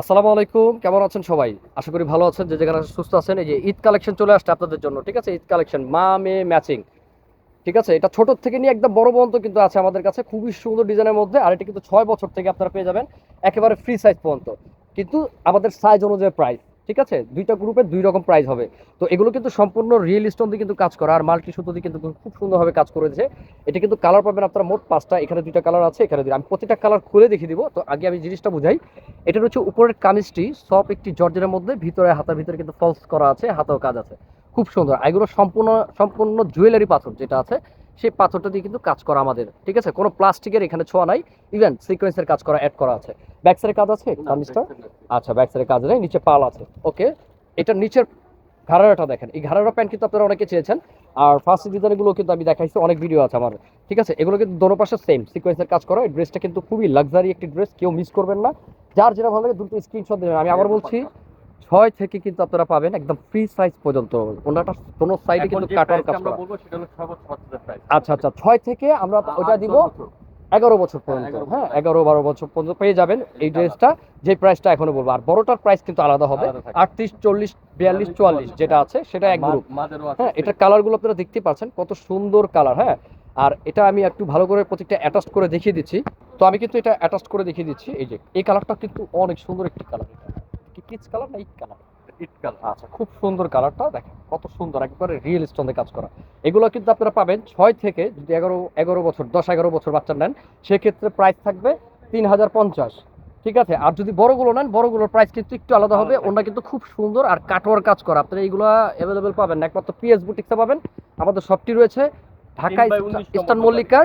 আসসালামু আলাইকুম, কেমন আছেন সবাই? আশা করি ভালো আছেন, যে যেখানে সুস্থ আছেন। এই যে ঈদ কালেকশন চলে আসছে আপনাদের জন্য, ঠিক আছে? ঈদ কালেকশন মা মেয়ে ম্যাচিং, ঠিক আছে? এটা ছোট থেকে নিয়ে একদম বড় পর্যন্ত কিন্তু আছে আমাদের কাছে, খুবই সুন্দর ডিজাইনের মধ্যে, আর এটা কিন্তু ছয় বছর থেকে আপনারা পেয়ে যাবেন, একেবারে ফ্রি সাইজ পর্যন্ত। কিন্তু আমাদের সাইজ অনুযায়ী প্রাইস ঠিক আছে? দুইটা গ্রুপে দুই রকম প্রাইস হবে। তো এগুলো কিন্তু সম্পূর্ণ রিয়েল স্টোন দিয়ে কিন্তু কাজ করা। আর মাল্টি সুতো দিয়ে কিন্তু খুব সুন্দরভাবে কাজ করেছে। এটা কিন্তু কালার পাবেন আপনারা মোট পাঁচটা। এখানে দুইটা কালার আছে, এখানে আমি প্রতিটা কালার খুলে দেখিয়ে দিব। তো আগে আমি জিনিসটা বুঝাই। এটা হচ্ছে উপরের কামিজটি সব একটি জর্জের মধ্যে, ভিতরে হাতার ভিতরে কিন্তু ফলস করা আছে, হাতেও কাজ আছে। খুব সুন্দর। এগুলো সম্পূর্ণ সম্পূর্ণ জুয়েলারি পাথর যেটা আছে সেই পাথরটা দিয়ে কিন্তু কাজ করা আমাদের ঠিক আছে? কোনো প্লাস্টিকের এখানে ছোঁয়া নাই ইভেন সিকোয়েন্সের কাজ করা অ্যাড করা আছে। ব্যাক সাইডের কাজ আছে? কামিজটা আচ্ছা ব্যাক সাইডের কাজ নেই নিচে পাল আছে। ওকে এটার নিচের ঘাড়াটা দেখেন। এই ঘাড়ারা প্যান্ট কিন্তু আপনারা অনেকে চেয়েছেন। আর ফার্স্ট ডিজাইনগুলো কিন্তু আমি দেখাইছি অনেক ভিডিও আছে আমার। ঠিক আছে? এগুলো কিন্তু দোনো পাশে সেম সিকোয়েন্সের কাজ করা। এই ড্রেসটা কিন্তু খুবই লাক্সারি একটি ড্রেস কেউ মিস করবেন না। যার যেটা ভালো লাগে দুটো স্ক্রিনশট দেবেন। আমি আবার বলছি ছয় থেকে কিন্তু আপনারা পাবেন একদম ফ্রি সাইজ পর্যন্ত। ওনাটা কোনো সাইডে কিন্তু কাটার কাজ করা। আচ্ছা আচ্ছা ছয় থেকে আমরা ওটা দিব এগারো বছর পর্যন্ত। হ্যাঁ এগারো বারো বছর পর্যন্ত পেয়ে যাবেন এই ড্রেসটা যে প্রাইসটা এখনও বলব। আর বড়টার প্রাইস কিন্তু আলাদা হবে। আটত্রিশ চল্লিশ বিয়াল্লিশ চুয়াল্লিশ যেটা আছে সেটা এক গ্রুপ হ্যাঁ এটার কালারগুলো আপনারা দেখতে পাচ্ছেন কত সুন্দর কালার হ্যাঁ। আর এটা আমি একটু ভালো করে প্রত্যেকটা অ্যাটাচ করে দেখিয়ে দিচ্ছি। তো আমি কিন্তু এটা অ্যাটাচ করে দেখিয়ে দিচ্ছি। এই যে এই কালারটা কিন্তু অনেক সুন্দর একটি কালার কি পিচ কালার না ইট কালার ইট কালার আচ্ছা খুব সুন্দর কালারটা দেখেন কত সুন্দর একবারে রিয়েল স্টোনে কাজ করা। এগুলো কিন্তু আপনারা পাবেন ছয় থেকে যদি এগারো এগারো বছর দশ এগারো বছর বাচ্চা নেন সেক্ষেত্রে প্রাইস থাকবে তিন হাজার পঞ্চাশ ঠিক আছে? আর যদি বড়গুলো নেন বড়গুলোর প্রাইস কিন্তু একটু আলাদা হবে ওটা কিন্তু খুব সুন্দর আর কাটোয়ার কাজ করা। আপনারা এইগুলো অ্যাভেলেবেল পাবেন না একমাত্র পিএস বুটিক্সে পাবেন। আমাদের শপটি রয়েছে ঢাকা ইস্টার্ন মল্লিকার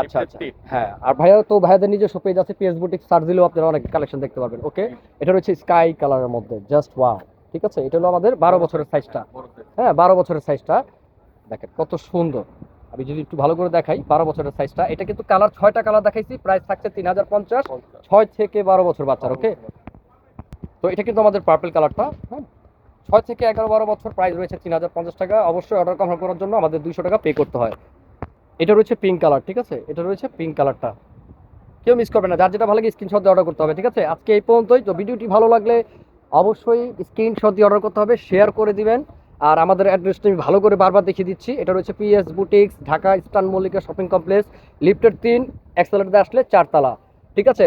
আচ্ছা আচ্ছা। হ্যাঁ আর ভাইয়া তো ভাইয়াদের নিজস্ব পেজ আছে বুটিক সার্চ দিলেও আপনারা অনেক কালেকশন দেখতে পারবেন ওকে এটা রয়েছে স্কাই কালারের মধ্যে জাস্ট ওয়াও ঠিক আছে? এটা হলো আমাদের বারো বছরের সাইজটা হ্যাঁ বারো বছরের সাইজটা দেখেন কত সুন্দর। আমি যদি একটু ভালো করে দেখাই বারো বছরের সাইজটা এটা কিন্তু কালার ছয়টা কালার দেখাইছি প্রাইস থাকছে তিন হাজার পঞ্চাশ। ছয় থেকে বারো বছর বাচ্চার ওকে তো এটা কিন্তু আমাদের পার্পল কালারটা হ্যাঁ? ছয় থেকে এগারো বারো বছর প্রাইস রয়েছে তিন হাজার পঞ্চাশ টাকা। অবশ্যই অর্ডার কনফার্ম করার জন্য আমাদের দুইশো টাকা পে করতে হয়। এটা রয়েছে পিঙ্ক কালার ঠিক আছে? এটা রয়েছে পিঙ্ক কালারটা কেউ মিস করবে না। যার যেটা ভালো লাগে স্ক্রিনশট দিয়ে অর্ডার করতে হবে, ঠিক আছে? আজকে এই পর্যন্তই। তো ভিডিওটি ভালো লাগলে অবশ্যই স্ক্রিনশট দিয়ে অর্ডার করতে হবে শেয়ার করে দিবেন। আর আমাদের অ্যাড্রেসটা আমি ভালো করে বারবার দেখিয়ে দিচ্ছি। এটা রয়েছে PS boutiques Dhaka Eastern Mallika shopping complex লিফটের তিন অ্যাক্সেলেটার আসলে চারতলা। ঠিক আছে?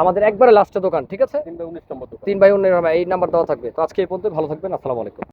আমাদের একবারে লাস্টে দোকান ঠিক আছে? তিন বাই উনিশ এই নাম্বার দেওয়া থাকবে। তো আজকে এই পর্যন্ত ভালো থাকবেন আসসালামু আলাইকুম।